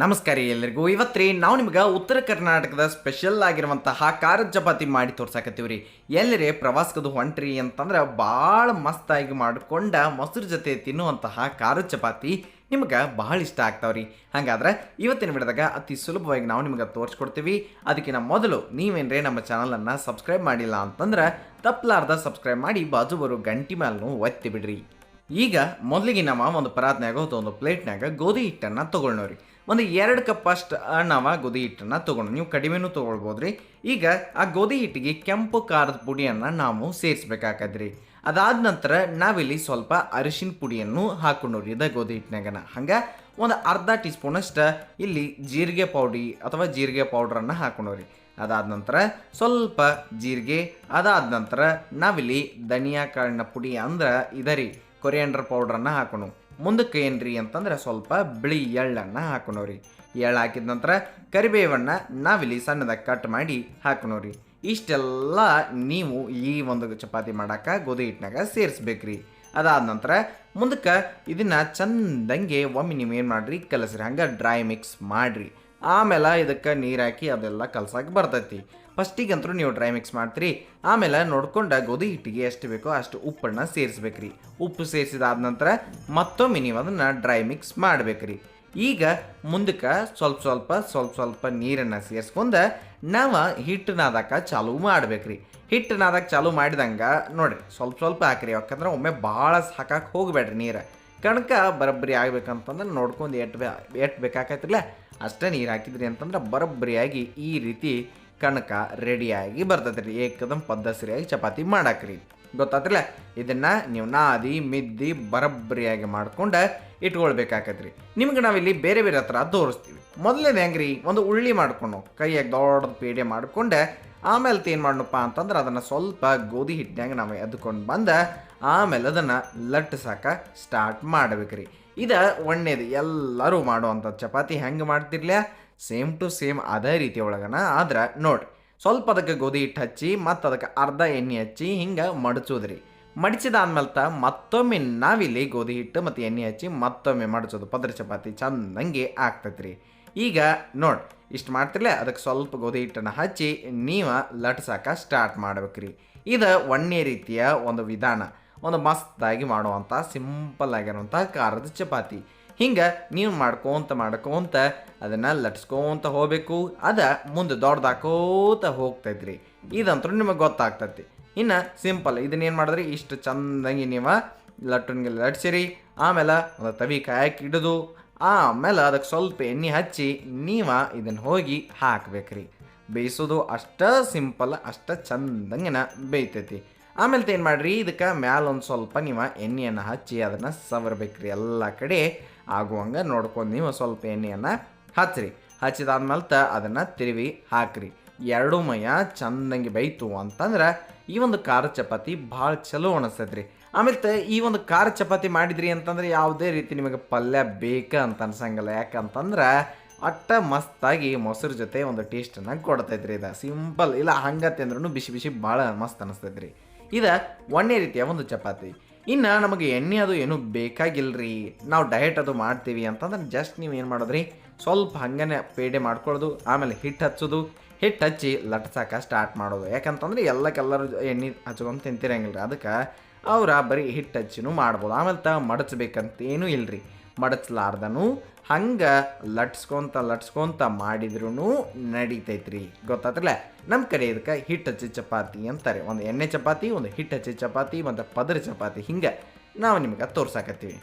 ನಮಸ್ಕಾರ ಎಲ್ಲರಿಗೂ. ಇವತ್ತು ರೀ ನಾವು ನಿಮ್ಗೆ ಉತ್ತರ ಕರ್ನಾಟಕದ ಸ್ಪೆಷಲ್ ಆಗಿರುವಂತಹ ಖಾರದ ಚಪಾತಿ ಮಾಡಿ ತೋರ್ಸಾಕತ್ತೀವಿ ರೀ ಎಲ್ಲರೇ ಪ್ರವಾಸಕ್ಕದು ಹೊಂಟ್ರಿ ಅಂತಂದ್ರೆ ಭಾಳ ಮಸ್ತಾಗಿ ಮಾಡ್ಕೊಂಡ ಮೊಸರು ಜೊತೆ ತಿನ್ನುವಂತಹ ಖಾರದ ಚಪಾತಿ ನಿಮ್ಗೆ ಬಹಳ ಇಷ್ಟ ಆಗ್ತಾವ್ರಿ. ಹಾಗಾದ್ರೆ ಇವತ್ತಿನ ಬಿಡದಾಗ ಅತಿ ಸುಲಭವಾಗಿ ನಾವು ನಿಮ್ಗೆ ತೋರಿಸ್ಕೊಡ್ತೀವಿ. ಅದಕ್ಕಿಂತ ಮೊದಲು ನೀವೇನ್ರೇ ನಮ್ಮ ಚಾನಲನ್ನು ಸಬ್ಸ್ಕ್ರೈಬ್ ಮಾಡಿಲ್ಲ ಅಂತಂದ್ರೆ ತಪ್ಪಲಾರ್ದ ಸಬ್ಸ್ಕ್ರೈಬ್ ಮಾಡಿ ಬಾಜು ಬರು ಗಂಟಿ ಮೇಲೂ ಒತ್ತಿ ಬಿಡ್ರಿ. ಈಗ ಮೊದಲಿಗೆ ನಮ್ಮ ಒಂದು ಪರಾತ್ನಾಗ ಒಂದು ಪ್ಲೇಟ್ನಾಗ ಗೋಧಿ ಹಿಟ್ಟನ್ನು ತೊಗೊಳ್ಳೋರಿ ಒಂದು ಎರಡು ಕಪ್ ಅಷ್ಟು ನಾವು ಗೋಧಿ ಹಿಟ್ಟನ್ನು ತಗೊಂಡು ನೀವು ಕಡಿಮೆನೂ ತೊಗೊಳ್ಬೋದ್ರಿ. ಈಗ ಆ ಗೋಧಿ ಹಿಟ್ಟಿಗೆ ಕೆಂಪು ಖಾರದ ಪುಡಿಯನ್ನು ನಾವು ಸೇರಿಸ್ಬೇಕಾಗದ್ರಿ. ಅದಾದ ನಂತರ ನಾವಿಲ್ಲಿ ಸ್ವಲ್ಪ ಅರಿಶಿನ ಪುಡಿಯನ್ನು ರೀ ಇದ ಗೋಧಿ ಹಿಟ್ಟಿನಾಗನ. ಹಂಗೆ ಒಂದು ಅರ್ಧ ಟೀ ಸ್ಪೂನಷ್ಟು ಇಲ್ಲಿ ಜೀರಿಗೆ ಪೌಡಿ ಅಥವಾ ಜೀರಿಗೆ ಪೌಡ್ರನ್ನು ಹಾಕೊಂಡವ್ರಿ ಅದಾದ ನಂತರ ಸ್ವಲ್ಪ ಜೀರಿಗೆ, ಅದಾದ ನಂತರ ನಾವಿಲ್ಲಿ ಧನಿಯಾ ಕಾಳಿನ ಪುಡಿ ಅಂದ್ರೆ ಇದರಿ, ಕೊರಿಯಾಂಡರ್ ಪೌಡ್ರನ್ನು ಹಾಕೋಣ. ಮುಂದಕ್ಕೆ ಏನ್ರಿ ಅಂತಂದ್ರೆ ಸ್ವಲ್ಪ ಬಿಳಿ ಎಳ್ಳನ್ನು ಹಾಕೋಣವ್ರಿ ಎಳ್ಳು ಹಾಕಿದ ನಂತರ ಕರಿಬೇವನ್ನ ನಾವಿಲ್ಲಿ ಸಣ್ಣದಾಗಿ ಕಟ್ ಮಾಡಿ ಹಾಕೋಣವ್ರಿ ಇಷ್ಟೆಲ್ಲ ನೀವು ಈ ಒಂದು ಚಪಾತಿ ಮಾಡೋಕೆ ಗೋಧಿ ಹಿಟ್ಟಿನಾಗ ಸೇರಿಸ್ಬೇಕ್ರಿ. ಅದಾದ ನಂತರ ಮುಂದಕ್ಕೆ ಇದನ್ನ ಚಂದಂಗೆ ಒಮ್ಮೆ ನೀವು ಏನು ಮಾಡ್ರಿ, ಕಲಸ್ರಿ. ಹಂಗೆ ಡ್ರೈ ಮಿಕ್ಸ್ ಮಾಡ್ರಿ. ಆಮೇಲೆ ಇದಕ್ಕೆ ನೀರು ಹಾಕಿ ಅದೆಲ್ಲ ಕಲ್ಸಕ್ಕೆ ಬರ್ತೈತಿ. ಫಸ್ಟಿಗಂತೂ ನೀವು ಡ್ರೈ ಮಿಕ್ಸ್ ಮಾಡ್ತೀರಿ. ಆಮೇಲೆ ನೋಡ್ಕೊಂಡ ಗೋಧಿ ಹಿಟ್ಟಿಗೆ ಎಷ್ಟು ಬೇಕೋ ಅಷ್ಟು ಉಪ್ಪನ್ನು ಸೇರಿಸ್ಬೇಕ್ರಿ. ಉಪ್ಪು ಸೇರಿಸಿದಾದ ನಂತರ ಮತ್ತೊಮ್ಮೆ ನೀವು ಅದನ್ನು ಡ್ರೈ ಮಿಕ್ಸ್ ಮಾಡ್ಬೇಕ್ರಿ. ಈಗ ಮುಂದಕ್ಕೆ ಸ್ವಲ್ಪ ಸ್ವಲ್ಪ ಸ್ವಲ್ಪ ಸ್ವಲ್ಪ ನೀರನ್ನು ಸೇರಿಸ್ಕೊಂಡು ನಾವು ಹಿಟ್ಟು ನಾದಕ್ಕೆ ಚಾಲೂ ಮಾಡ್ಬೇಕ್ರಿ. ಹಿಟ್ಟು ನಾದಕ್ಕೆ ಚಾಲೂ ಮಾಡಿದಂಗೆ ನೋಡಿರಿ ಸ್ವಲ್ಪ ಸ್ವಲ್ಪ ಹಾಕ್ರಿ. ಯಾಕಂದ್ರೆ ಒಮ್ಮೆ ಭಾಳ ಹಾಕಕ್ಕೆ ಹೋಗಬೇಡ್ರಿ ನೀರು. ಕಣಕ ಬರಬ್ಬರಿ ಆಗ್ಬೇಕಂತಂದ್ರೆ ನೋಡ್ಕೊಂಡು ಎಟ್ಟು ಬೇ ಬೇಕಾಕೈತಿಲ್ಲ ಅಷ್ಟೇ ನೀರು ಹಾಕಿದ್ರಿ ಅಂತಂದ್ರೆ ಬರಬ್ಬರಿಯಾಗಿ ಈ ರೀತಿ ಕಣಕ ರೆಡಿಯಾಗಿ ಬರ್ತೈತೆ ರೀ. ಏಕದಮ್ ಪದ್ಧಸರಿಯಾಗಿ ಚಪಾತಿ ಮಾಡಾಕ್ರಿ. ಗೊತ್ತಾತ್ರಲ್ಲ? ಇದನ್ನ ನೀವು ನಾದಿ, ಮಿದ್ದಿ ಬರಬ್ಬರಿಯಾಗಿ ಮಾಡ್ಕೊಂಡು ಇಟ್ಕೊಳ್ಬೇಕಾಕತ್ರಿ. ನಿಮ್ಗೆ ನಾವಿಲ್ಲಿ ಬೇರೆ ಬೇರೆ ಹತ್ರ ತೋರಿಸ್ತೀವಿ. ಮೊದಲನೇದು ಹೆಂಗ್ರಿ? ಒಂದು ಉಳ್ಳಿ ಮಾಡ್ಕೊಂಡು ಕೈಯಾಗಿ ದೊಡ್ಡದು ಪೇಡೆ ಮಾಡ್ಕೊಂಡೆ ಆಮೇಲೆ ಏನು ಮಾಡಣಪ್ಪ ಅಂತಂದ್ರೆ ಅದನ್ನು ಸ್ವಲ್ಪ ಗೋಧಿ ಹಿಟ್ಟಿನಾಗ ನಾವು ಎದ್ಕೊಂಡು ಬಂದು ಆಮೇಲೆ ಅದನ್ನು ಲಟ್ಟಿಸಾಕ ಸ್ಟಾರ್ಟ್ ಮಾಡ್ಬೇಕ್ರಿ. ಇದ ಒಣ್ಣೇದು, ಎಲ್ಲರೂ ಮಾಡುವಂಥದ್ದು ಚಪಾತಿ ಹೆಂಗೆ ಮಾಡ್ತಿರ್ಲ ಸೇಮ್ ಟು ಸೇಮ್ ಅದೇ ರೀತಿ ಒಳಗನ. ಆದ್ರೆ ನೋಡ್ರಿ, ಸ್ವಲ್ಪ ಅದಕ್ಕೆ ಗೋಧಿ ಹಿಟ್ಟು ಹಚ್ಚಿ, ಮತ್ತು ಅದಕ್ಕೆ ಅರ್ಧ ಎಣ್ಣೆ ಹಚ್ಚಿ, ಹಿಂಗೆ ಮಡಚೋದ್ರಿ. ಮಡಚಿದಾದ್ಮೇಲೆ ತ ಮತ್ತೊಮ್ಮೆ ನಾವಿಲ್ಲಿ ಗೋಧಿ ಹಿಟ್ಟು ಮತ್ತು ಎಣ್ಣೆ ಹಚ್ಚಿ ಮತ್ತೊಮ್ಮೆ ಮಡಚೋದು. ಪದ್ರ ಚಪಾತಿ ಚಂದಂಗೆ ಆಗ್ತೈತ್ರಿ. ಈಗ ನೋಡಿ, ಇಷ್ಟು ಮಾಡ್ತಿರ್ಲೇ ಅದಕ್ಕೆ ಸ್ವಲ್ಪ ಗೋಧಿ ಹಿಟ್ಟನ್ನು ಹಚ್ಚಿ, ನೀವು ಲಟ್ಸಾಕ ಸ್ಟಾರ್ಟ್ ಮಾಡ್ಬೇಕ್ರಿ. ಇದು ಒಣ್ಣೆ ರೀತಿಯ ಒಂದು ವಿಧಾನ. ಒಂದು ಮಸ್ತಾಗಿ ಮಾಡುವಂಥ ಸಿಂಪಲ್ ಆಗಿರುವಂಥ ಖಾರದ ಚಪಾತಿ. ಹಿಂಗೆ ನೀವು ಮಾಡ್ಕೊತ ಮಾಡ್ಕೊತ ಅದನ್ನು ಲಟ್ಸ್ಕೊತ ಹೋಗ್ಬೇಕು. ಅದ ಮುಂದೆ ದೊಡ್ಡದಾಕೋತ ಹೋಗ್ತೈತ್ರಿ. ಇದಂತೂ ನಿಮಗೆ ಗೊತ್ತಾಗ್ತೈತಿ. ಇನ್ನು ಸಿಂಪಲ್ ಇದನ್ನೇನು ಮಾಡಿದ್ರಿ? ಇಷ್ಟು ಚಂದಂಗಿ ನೀವು ಲಟ್ಟನ್ಗೆ ಲಟ್ಸಿರಿ. ಆಮೇಲೆ ಒಂದು ತವಿ ಕಾಯಕ್ಕೆ ಹಿಡಿದು ಆಮೇಲೆ ಅದಕ್ಕೆ ಸ್ವಲ್ಪ ಎಣ್ಣೆ ಹಚ್ಚಿ ನೀವು ಇದನ್ನು ಹೋಗಿ ಹಾಕ್ಬೇಕ್ರಿ. ಬೇಯಿಸೋದು ಅಷ್ಟ ಸಿಂಪಲ್ ಅಷ್ಟ ಚಂದಂಗಿನ ಬೇಯ್ತೈತಿ. ಆಮೇಲೆ ಏನು ಮಾಡಿರಿ? ಇದಕ್ಕೆ ಮ್ಯಾಲ ಒಂದು ಸ್ವಲ್ಪ ನೀವು ಎಣ್ಣೆಯನ್ನು ಹಚ್ಚಿ ಅದನ್ನು ಸವರ್ಬೇಕ್ರಿ. ಎಲ್ಲ ಕಡೆ ಆಗುವಂಗೆ ನೋಡ್ಕೊಂಡು ನೀವು ಸ್ವಲ್ಪ ಎಣ್ಣೆಯನ್ನು ಹಚ್ಚಿರಿ ಹಚ್ಚಿದಾದ್ಮೇಲೆ ತ ಅದನ್ನು ತಿರುವಿ ಹಾಕ್ರಿ. ಎರಡು ಮಯ ಚಂದಂಗೆ ಬೈತು ಅಂತಂದ್ರೆ ಈ ಒಂದು ಖಾರ ಚಪಾತಿ ಭಾಳ ಚಲೋ ಅನಿಸ್ತೈತ್ರಿ. ಆಮೇಲೆ ತ ಈ ಒಂದು ಖಾರ ಚಪಾತಿ ಮಾಡಿದ್ರಿ ಅಂತಂದ್ರೆ ಯಾವುದೇ ರೀತಿ ನಿಮಗೆ ಪಲ್ಯ ಬೇಕ ಅಂತ ಅನ್ಸಂಗಿಲ್ಲ. ಯಾಕಂತಂದ್ರೆ ಅಟ್ಟ ಮಸ್ತಾಗಿ ಮೊಸರು ಜೊತೆ ಒಂದು ಟೇಸ್ಟನ್ನು ಕೊಡ್ತೈತ್ರಿ. ಇದು ಸಿಂಪಲ್ ಇಲ್ಲ ಹಂಗೆ ತಿಂದ್ರೂ ಬಿಸಿ ಬಿಸಿ ಭಾಳ ಮಸ್ತ್ ಅನಿಸ್ತೈತ್ರಿ. ಇದು ಒಂದೇ ರೀತಿಯ ಒಂದು ಚಪಾತಿ. ಇನ್ನು ನಮಗೆ ಎಣ್ಣೆ ಅದು ಏನು ಬೇಕಾಗಿಲ್ರಿ? ನಾವು ಡಯಟ್ ಅದು ಮಾಡ್ತೀವಿ ಅಂತಂದ್ರೆ ಜಸ್ಟ್ ನೀವು ಏನು ಮಾಡೋದ್ರಿ? ಸ್ವಲ್ಪ ಹಂಗನೆ ಪೇಡೆ ಮಾಡ್ಕೊಳ್ಳೋದು ಆಮೇಲೆ ಹಿಟ್ಟು ಹಚ್ಚೋದು. ಹಿಟ್ಟು ಹಚ್ಚಿ ಲಟ್ಸಾಕ ಸ್ಟಾರ್ಟ್ ಮಾಡೋದು. ಯಾಕಂತಂದ್ರೆ ಎಲ್ಲಕ್ಕೆಲ್ಲರೂ ಎಣ್ಣೆ ಹಚ್ಕೊಂಡು ತಿಂತಿರಂಗಿಲ್ಲ ಅದಕ್ಕೆ ಅವ್ರ ಬರೀ ಹಿಟ್ಟು ಹಚ್ಚಿನೂ ಮಾಡ್ಬೋದು. ಆಮೇಲೆ ತ ಮಡಚ್ಬೇಕಂತ ಏನೂ ಇಲ್ರಿ. ಮಡಚ್ಲಾರ್ದನು. ಹಂಗೆ ಲಟ್ಸ್ಕೊಂತ ಲಟ್ಸ್ಕೊಂತ ಮಾಡಿದ್ರೂ ನಡೀತೈತ್ರಿ. ಗೊತ್ತಾತ್ರಲ್ಲ? ನಮ್ಮ ಕಡೆ ಇದಕ್ಕೆ ಹಿಟ್ಟು ಹಚ್ಚಿ ಚಪಾತಿ ಅಂತಾರೆ. ಒಂದು ಎಣ್ಣೆ ಚಪಾತಿ, ಒಂದು ಹಿಟ್ಟು ಹಚ್ಚಿ ಚಪಾತಿ ಮತ್ತು ಪದರ ಚಪಾತಿ. ಹಿಂಗೆ ನಾವು ನಿಮ್ಗೆ ತೋರ್ಸಾಕತ್ತೀವಿ.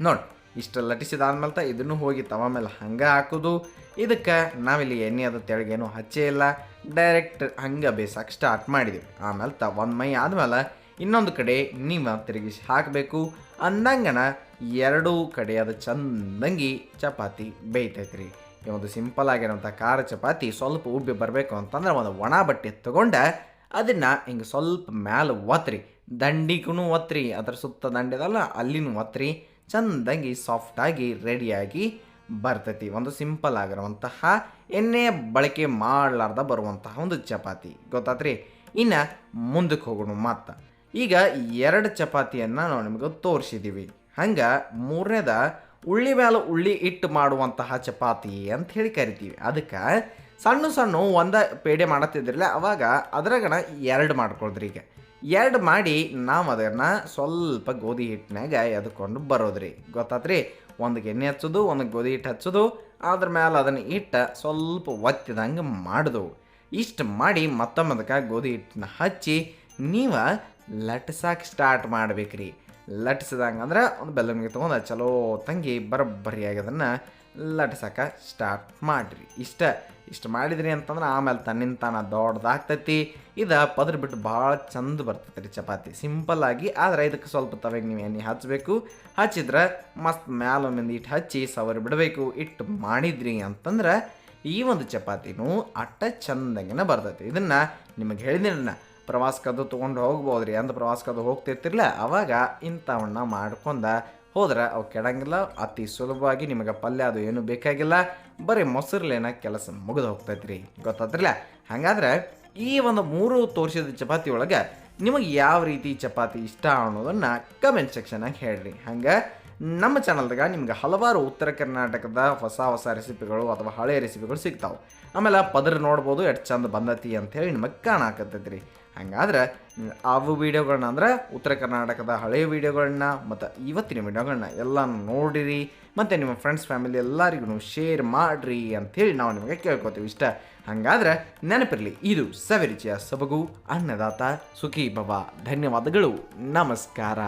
ನೋಡಿ ಇಷ್ಟು ಲಟಿಸಿದಾದ್ಮೇಲೆ ತ ಇದನ್ನು ಹೋಗಿ ತವ ಮೇಲೆ ಹಂಗೆ ಹಾಕೋದು. ಇದಕ್ಕೆ ನಾವಿಲ್ಲಿ ಎಣ್ಣೆ ಅದು ತೆಳಗೇನು ಹಚ್ಚೇ ಇಲ್ಲ. ಡೈರೆಕ್ಟ್ ಹಂಗೆ ಬೇಯಿಸಕ್ಕೆ ಸ್ಟಾರ್ಟ್ ಮಾಡಿದ್ವಿ. ಆಮೇಲೆ ತ ಒಂದು ಮೈ ಆದ್ಮೇಲೆ ಇನ್ನೊಂದು ಕಡೆ ನೀವು ತಿರುಗಿಸಿ ಹಾಕಬೇಕು. ಅಂದಂಗನ ಎರಡೂ ಕಡೆ ಅದು ಚಂದಂಗಿ ಚಪಾತಿ ಬೇಯ್ತೈತ್ರಿ. ಈ ಒಂದು ಸಿಂಪಲ್ ಆಗಿರೋಂಥ ಖಾರ ಚಪಾತಿ ಸ್ವಲ್ಪ ಉಬ್ಬಿ ಬರಬೇಕು ಅಂತಂದ್ರೆ ಒಂದು ಒಣ ಬಟ್ಟೆ ತೊಗೊಂಡು ಅದನ್ನು ಹಿಂಗೆ ಸ್ವಲ್ಪ ಮ್ಯಾಲೆ ಒತ್ರಿ. ದಂಡಿಗೂ ಒತ್ರಿ, ಅದ್ರ ಸುತ್ತ ದಂಡಿದಲ್ಲ ಅಲ್ಲಿನೂ ಒತ್ರಿ. ಚಂದಂಗಿ ಸಾಫ್ಟಾಗಿ ರೆಡಿಯಾಗಿ ಬರ್ತೈತಿ. ಒಂದು ಸಿಂಪಲ್ ಆಗಿರುವಂತಹ ಎಣ್ಣೆ ಬಳಕೆ ಮಾಡಲಾರ್ದ ಬರುವಂತಹ ಒಂದು ಚಪಾತಿ. ಗೊತ್ತಾತ್ರಿ? ಇನ್ನು ಮುಂದಕ್ಕೆ ಹೋಗೋಣ ಮಾತ್ರ ಈಗ ಎರಡು ಚಪಾತಿಯನ್ನು ನಾವು ನಿಮಗೆ ತೋರಿಸಿದ್ದೀವಿ ಹಂಗೆ ಮೂರನೇದ ಉಳ್ಳಿ ಮೇಲೆ ಉಳ್ಳಿ ಇಟ್ಟು ಮಾಡುವಂತಹ ಚಪಾತಿ ಅಂತ ಹೇಳಿ ಕರಿತೀವಿ. ಅದಕ್ಕೆ ಸಣ್ಣ ಸಣ್ಣ ಒಂದು ಪೇಡೆ ಮಾಡತ್ತಿದ್ರಲ್ಲ, ಅವಾಗ ಅದ್ರಾಗನ ಎರಡು ಮಾಡ್ಕೊಳ್ದ್ರಿ ಈಗ. ಎರಡು ಮಾಡಿ ನಾವು ಅದನ್ನು ಸ್ವಲ್ಪ ಗೋಧಿ ಹಿಟ್ಟಿನಾಗ ಎದ್ಕೊಂಡು ಬರೋದ್ರಿ. ಗೊತ್ತಾತ್ರಿ? ಒಂದು ಎಣ್ಣೆ ಹಚ್ಚೋದು, ಒಂದು ಗೋಧಿ ಹಿಟ್ಟು ಹಚ್ಚೋದು, ಅದ್ರ ಮೇಲೆ ಅದನ್ನು ಇಟ್ಟು ಸ್ವಲ್ಪ ಒತ್ತಿದಂಗೆ ಮಾಡಿದವು ಇಷ್ಟು ಮಾಡಿ ಮತ್ತೊಮ್ಮೆ ಅದಕ್ಕೆ ಗೋಧಿ ಹಿಟ್ಟನ್ನ ಹಚ್ಚಿ, ನೀವು ಲಟ್ಸಕ್ಕೆ ಸ್ಟಾರ್ಟ್ ಮಾಡ್ಬೇಕ್ರಿ. ಲಟ್ಸಿದಂಗೆ ಅಂದ್ರೆ ಒಂದು ಬೆಲ್ಲನಿಗೆ ತೊಗೊಂಡು ಚಲೋ ತಂಗಿ ಬರಬ್ಬರಿಯಾಗಿ ಅದನ್ನು ಲಟ್ಸಕ್ಕೆ ಸ್ಟಾರ್ಟ್ ಮಾಡಿರಿ. ಇಷ್ಟ, ಇಷ್ಟು ಮಾಡಿದ್ರಿ ಅಂತಂದ್ರೆ ಆಮೇಲೆ ತನ್ನಿಂದ ತಾನ ದೊಡ್ಡದಾಗ್ತೈತಿ ಇದು ಪದ್ರ ಬಿಟ್ಟು ಭಾಳ ಚಂದ ಬರ್ತೈತೆ ರೀ ಚಪಾತಿ. ಸಿಂಪಲ್ ಆಗಿ, ಆದರೆ ಇದಕ್ಕೆ ಸ್ವಲ್ಪ ತವೆಗೆ ನೀವು ಎಣ್ಣೆ ಹಚ್ಚಬೇಕು ಹಚ್ಚಿದ್ರೆ ಮಸ್ತ್ ಮ್ಯಾಲೊಮ್ಮಿಂದ ಇಟ್ಟು ಹಚ್ಚಿ ಸವರಿ ಬಿಡಬೇಕು. ಇಟ್ಟು ಮಾಡಿದ್ರಿ ಅಂತಂದ್ರೆ ಈ ಒಂದು ಚಪಾತಿನೂ ಅಟ್ಟ ಚಂದಂಗೆನ ಬರ್ತೈತಿ. ಇದನ್ನು ನಿಮಗೆ ಹೇಳಿದಿನ ಪ್ರವಾಸಕ್ಕದು ತೊಗೊಂಡು ಹೋಗ್ಬೋದು ರೀ ಅಂದ ಪ್ರವಾಸಕ್ಕದು ಹೋಗ್ತಿರ್ತಿರ್ಲ, ಅವಾಗ ಇಂಥವನ್ನ ಮಾಡ್ಕೊಂಡ ಹೋದ್ರೆ ಅವು ಕೆಡಂಗಿಲ್ಲ, ಅತಿ ಸುಲಭವಾಗಿ ನಿಮಗೆ ಪಲ್ಯ ಅದು ಏನು ಬೇಕಾಗಿಲ್ಲ, ಬರೀ ಮೊಸರ್ಲೇನ ಕೆಲಸ ಮುಗಿದು ಹೋಗ್ತೈತಿ ರೀ ಗೊತ್ತಾದ್ರಲ್ಲ ಹಾಗಾದ್ರೆ ಈ ಒಂದು ಮೂರು ತೋರಿಸಿದ ಚಪಾತಿ ಒಳಗೆ ನಿಮಗೆ ಯಾವ ರೀತಿ ಚಪಾತಿ ಇಷ್ಟ ಅನ್ನೋದನ್ನು ಕಮೆಂಟ್ ಸೆಕ್ಷನಾಗ ಹೇಳ್ರಿ. ಹಂಗೆ ನಮ್ಮ ಚಾನಲ್ದಾಗ ನಿಮ್ಗೆ ಹಲವಾರು ಉತ್ತರ ಕರ್ನಾಟಕದ ಹೊಸ ಹೊಸ ರೆಸಿಪಿಗಳು ಅಥವಾ ಹಳೆಯ ರೆಸಿಪಿಗಳು ಸಿಗ್ತಾವೆ. ಆಮೇಲೆ ಪದರ್ ನೋಡ್ಬೋದು, ಎಷ್ಟು ಚಂದ ಬಂದತಿ ಅಂಥೇಳಿ ನಿಮಗೆ ಕಾಣಾಕತ್ತೈತಿ ರೀ ಹಂಗಾದ್ರೆ, ಅವು ವೀಡಿಯೋಗಳನ್ನ ಅಂದ್ರೆ ಉತ್ತರ ಕರ್ನಾಟಕದ ಹಳೆಯ ವೀಡಿಯೋಗಳನ್ನ ಮತ್ತು ಇವತ್ತಿನ ವೀಡಿಯೋಗಳನ್ನ ಎಲ್ಲ ನೋಡಿರಿ, ಮತ್ತು ನಿಮ್ಮ ಫ್ರೆಂಡ್ಸ್ ಫ್ಯಾಮಿಲಿ ಎಲ್ಲರಿಗೂ ಶೇರ್ ಮಾಡಿರಿ ಅಂಥೇಳಿ ನಾವು ನಿಮಗೆ ಕೇಳ್ಕೊತೀವಿ ಇಷ್ಟ. ಹಾಗಾದ್ರೆ, ನೆನಪಿರಲಿ, ಇದು ಸವಿರುಚಿಯ ಸೊಬಗು, ಅನ್ನದಾತ ಸುಖಿ ಬಾಬಾ ಧನ್ಯವಾದಗಳು. ನಮಸ್ಕಾರ.